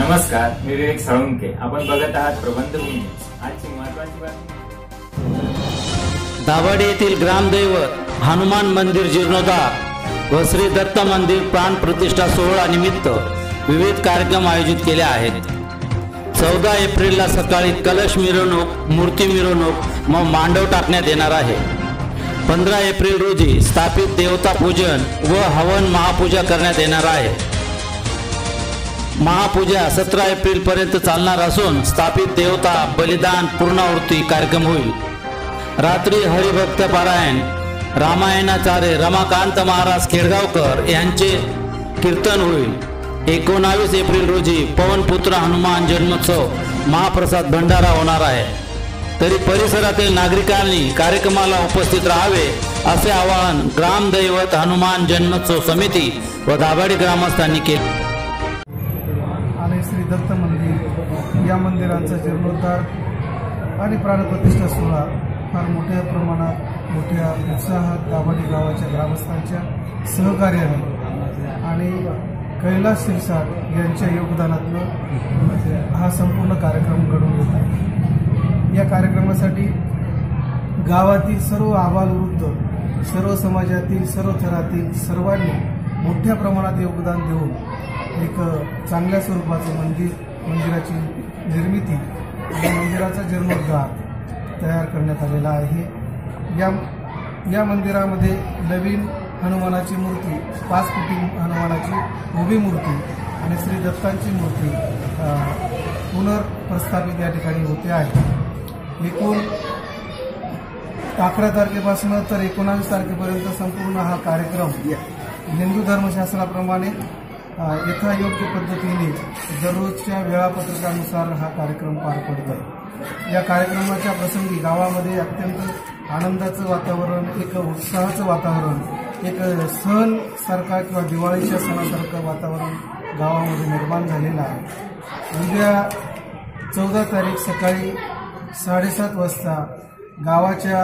नमस्कार मी विवेक साळुंके. आपण बघत आहात प्रबंधभूमी आजची महत्वाची बातमी. दाभाडे येथील ग्रामदैवत हनुमान मंदिर जीर्णोद्धार व श्री दत्त मंदिर प्राण प्रतिष्ठा सोहळा निमित्त विविध कार्यक्रम आयोजित केले आहेत. चौदा एप्रिलला सकाळी कलश मिरवणूक मूर्ती मिरवणूक व मांडव टाकण्यात येणार आहे. पंधरा एप्रिल रोजी स्थापित देवता पूजन व हवन महापूजा करण्यात येणार आहे. महापूजा सतरा एप्रिल पर्यंत चालणार असून स्थापित देवता बलिदान पूर्णावृत्ती कार्यक्रम होईल. रात्री हरिभक्त पारायण रामायणाचार्य रमाकांत महाराज खेडगावकर यांचे कीर्तन होईल. एकोणावीस एप्रिल रोजी पवनपुत्र हनुमान जन्मोत्सव महाप्रसाद भंडारा होणार आहे. तरी परिसरातील नागरिकांनी कार्यक्रमाला उपस्थित राहावे असे आवाहन ग्रामदैवत हनुमान जन्मोत्सव समिती व दाभाडी ग्रामस्थांनी केले. आणि श्री दत्त मंदिर या मंदिरांचा जीर्णोद्धार आणि प्राणप्रतिष्ठा सोहळा फार मोठ्या प्रमाणात मोठ्या उत्साहात दाभाडी गावाच्या ग्रामस्थांच्या सहकार्याने आणि कैलास शिरसाट यांच्या योगदानातनं हा संपूर्ण कार्यक्रम घडून येत आहे. या कार्यक्रमासाठी गावातील सर्व आबालवृद्ध सर्व समाजातील सर्व थरातील सर्वांनी मोठ्या प्रमाणात योगदान देऊन एक चांगल्या स्वरूपाचं मंदिर मंदिराची निर्मिती आणि मंदिराचा जीर्णोद्धार तयार करण्यात आलेला आहे. या या मंदिरामध्ये नवीन हनुमानाची मूर्ती पाच फुटी हनुमानाची उभी मूर्ती आणि श्री दत्तांची मूर्ती पुनर्प्रस्थापित या ठिकाणी होते आहे. एकूण अकरा तारखेपासून तर एकोणावीस तारखेपर्यंत संपूर्ण हा कार्यक्रम हिंदू धर्मशास्त्राप्रमाणे यथायोग्य पद्धतीने दररोजच्या वेळापत्रकानुसार हा कार्यक्रम पार पडत आहे. या कार्यक्रमाच्या प्रसंगी गावामध्ये अत्यंत आनंदाचं वातावरण एक उत्साहाचं वातावरण एक सण सारखा किंवा दिवाळीच्या सणासारखं वातावरण गावामध्ये निर्माण झालेलं आहे. उद्या चौदा तारीख सकाळी साडेसात वाजता गावाच्या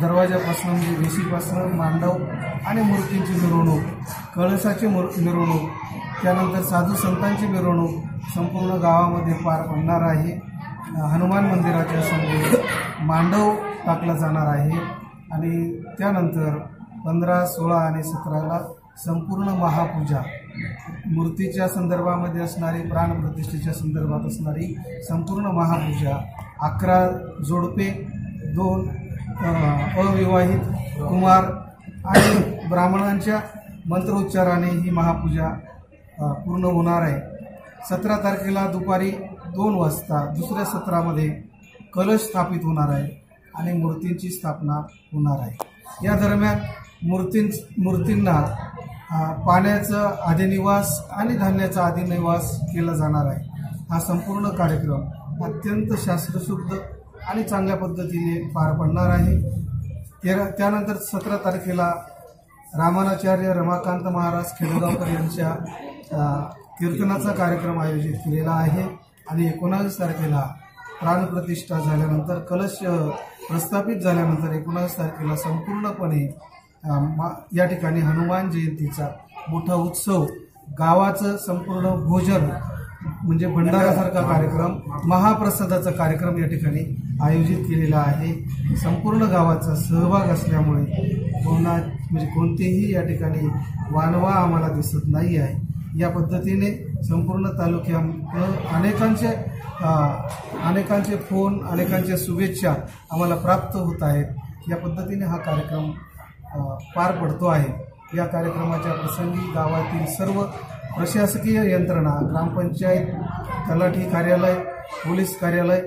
दरवाजापासून म्हणजे वेशीपासून मांडव आणि मूर्तींची मिरवणूक कळसाची मिरवणूक त्यानंतर साधू संतांची मिरवणूक संपूर्ण गावामध्ये पार पडणार आहे. हनुमान मंदिराच्या समोर मांडव टाकला जाणार आहे. आणि त्यानंतर पंधरा सोळा आणि सतराला संपूर्ण महापूजा. मूर्तीच्या संदर्भामध्ये असणारी प्राणप्रतिष्ठेच्या संदर्भात असणारी संपूर्ण महापूजा अकरा जोडपे दोन अविवाहित कुमार आणि ब्राह्मणांच्या मंत्रोच्चाराने ही महापूजा पूर्ण होणार आहे. सतरा तारखेला दुपारी दोन वाजता दुसऱ्या सत्रामध्ये कलश स्थापित होणार आहे आणि मूर्तींची स्थापना होणार आहे. या दरम्यान मूर्तीं मूर्तींना पाण्याचं आदिनिवास आणि धान्याचा आदिनिवास केला जाणार आहे. हा संपूर्ण कार्यक्रम अत्यंत शास्त्रशुद्ध आणि चांगल्या पद्धतीने पार पडणार आहे. तेरा त्यानंतर सतरा तारखेला रामानाचार्य रमाकांत महाराज खेडेगावकर यांच्या कीर्तनाचा कार्यक्रम आयोजित केलेला आहे आणि एकोणावीस तारखेला प्राणप्रतिष्ठा झाल्यानंतर कलश प्रस्थापित झाल्यानंतर एकोणावीस तारखेला संपूर्णपणे मा- या ठिकाणी हनुमान जयंतीचा मोठा उत्सव गावाचं संपूर्ण भोजन म्हणजे भंडारासारखा कार्यक्रम महाप्रसादाचा कार्यक्रम या ठिकाणी आयोजित केलेला आहे. संपूर्ण गावाचा सहभाग असल्यामुळे कोणा म्हणजे कोणतेही या ठिकाणी वानवा आम्हाला दिसत नाही आहे. या पद्धतीने संपूर्ण तालुक्यात अनेकांचे अनेकांचे फोन अनेकांच्या शुभेच्छा आम्हाला प्राप्त होत आहेत. या पद्धतीने हा कार्यक्रम पार पडतो आहे. या कार्यक्रमाच्या प्रसंगी गावातील सर्व प्रशासकीय यंत्रणा ग्रामपंचायत तलाठी कार्यालय पोलीस कार्यालय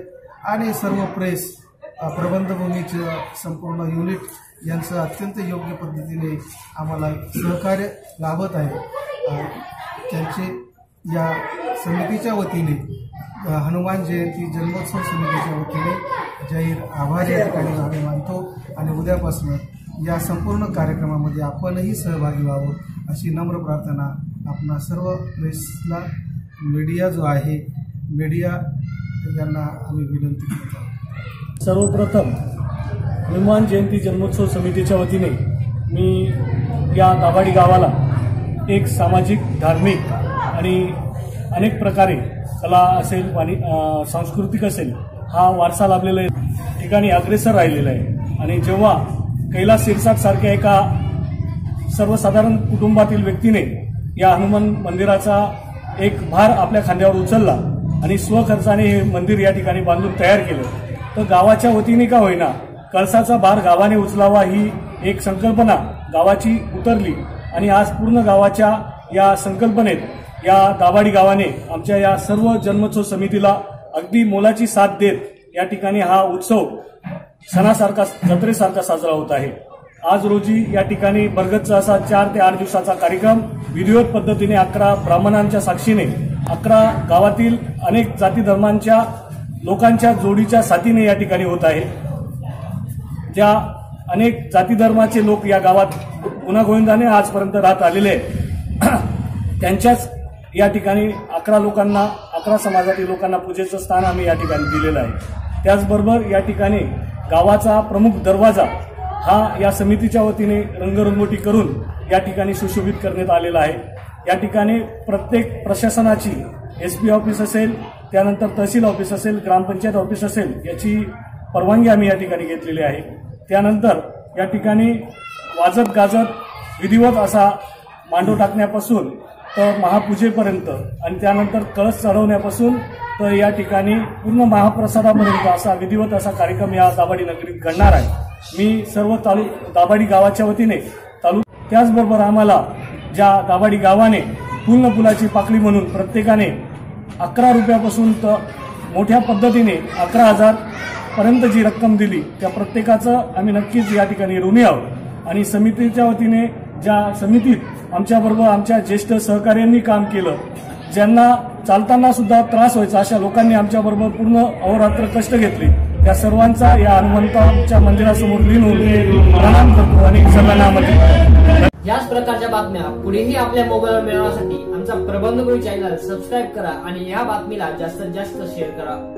आणि सर्व प्रेस प्रबंधभूमीचं संपूर्ण युनिट यांचं अत्यंत योग्य पद्धतीने आम्हाला सहकार्य लाभत आहे. त्यांचे या समितीच्या वतीने हनुमान जयंती जन्मोत्सव समितीच्या वतीने जाहीर आभार या ठिकाणी आम्ही मानतो आणि उद्यापासून या संपूर्ण कार्यक्रमामध्ये आपणही सहभागी व्हावं अशी नम्र प्रार्थना आपणा सर्व प्रेसला मीडिया जो आहे मीडिया यांना आम्ही विनंती करतो. सर्वप्रथम हनुमान जयंती जन्मोत्सव समितीच्या वतीने मी या दाभाडी गावाला एक सामाजिक धार्मिक आणि अनेक प्रकारे कला असेल आणि सांस्कृतिक असेल हा वारसा लाभलेला आहे. ठिकाणी अग्रेसर राहिलेला आहे. आणि जेव्हा कैलास शिरसाट सारख्या एका सर्वसाधारण कुटुंबातील व्यक्तीने या हनुमान मंदिराचा एक भार आपल्या खांद्यावर उचलला आणि स्वखर्चाने हे मंदिर या ठिकाणी बांधून तयार केलं तर गावाच्या वतीने का होईना कळसाचा भार गावाने उचलावा ही एक संकल्पना गावाची उतरली. आणि आज पूर्ण गावाच्या या संकल्पनेत या दाभाडी गावाने आमच्या या सर्व जन्मोत्सव समितीला अगदी मोलाची साथ देत या ठिकाणी हा उत्सव सणासारखा जत्रेसारखा साजरा होत आहे. आज रोजी या ठिकाणी बरगतचा असा चार ते आठ दिवसाचा कार्यक्रम विधिवत पद्धतीने अकरा ब्राह्मणांच्या साक्षीने अकरा गावातील अनेक जाती धर्मांच्या लोकांच्या जोडीच्या साथीने या ठिकाणी होत आहे. ज्या अनेक जाती धर्माचे लोक या गावात पुन्हा गोविंदाने आजपर्यंत राहत आलेले त्यांच्याच या ठिकाणी अकरा लोकांना अकरा समाजातील लोकांना पूजेचं स्थान आम्ही या ठिकाणी दिलेलं आहे. त्याचबरोबर या ठिकाणी गावाचा प्रमुख दरवाजा हा या समितीच्या वतीने रंगरंगोटी करून या ठिकाणी सुशोभित करण्यात आलेला आहे. या ठिकाणी प्रत्येक प्रशासनाची एस पी ऑफिस असेल त्यानंतर तहसील ऑफिस असेल ग्रामपंचायत ऑफिस असेल याची परवानगी आम्ही या ठिकाणी घेतलेली आहे. त्यानंतर या ठिकाणी वाजत गाजत विधिवत असा मांडव टाकण्यापासून तर महापूजेपर्यंत आणि त्यानंतर कळस चढवण्यापासून तर या ठिकाणी पूर्ण महाप्रसादापर्यंत असा विधिवत असा कार्यक्रम या दाभाडी नगरीत घडणार आहे. मी सर्व तालु दाभाडी गावाच्या वतीने तालु त्याचबरोबर आम्हाला ज्या दाभाडी गावाने पूर्ण पुलाची पाकळी म्हणून प्रत्येकाने अकरा रुपयापासून तर मोठ्या पद्धतीने अकरा हजारपर्यंत जी रक्कम दिली त्या प्रत्येकाचं आम्ही नक्कीच या ठिकाणी ऋणी आहोत. आणि समितीच्या वतीने ज्या समितीत आमच्याबरोबर आमच्या ज्येष्ठ सहकार्यांनी काम केलं ज्यांना चालताना सुद्धा त्रास व्हायचा अशा लोकांनी आमच्याबरोबर पूर्ण अहोरात्र कष्ट घेतले. त्या सर्वांचा या हनुमंताच्या मंदिरासमोर लिहून प्रणाम करतो आणि सगळ्यांना आमंत्रित याच प्रकारच्या बातम्या पुढेही आपल्या मोबाईलवर मिळवण्यासाठी आमचा प्रबंधभूमी चॅनल सबस्क्राईब करा आणि या बातमीला जास्तीत जास्त शेअर करा.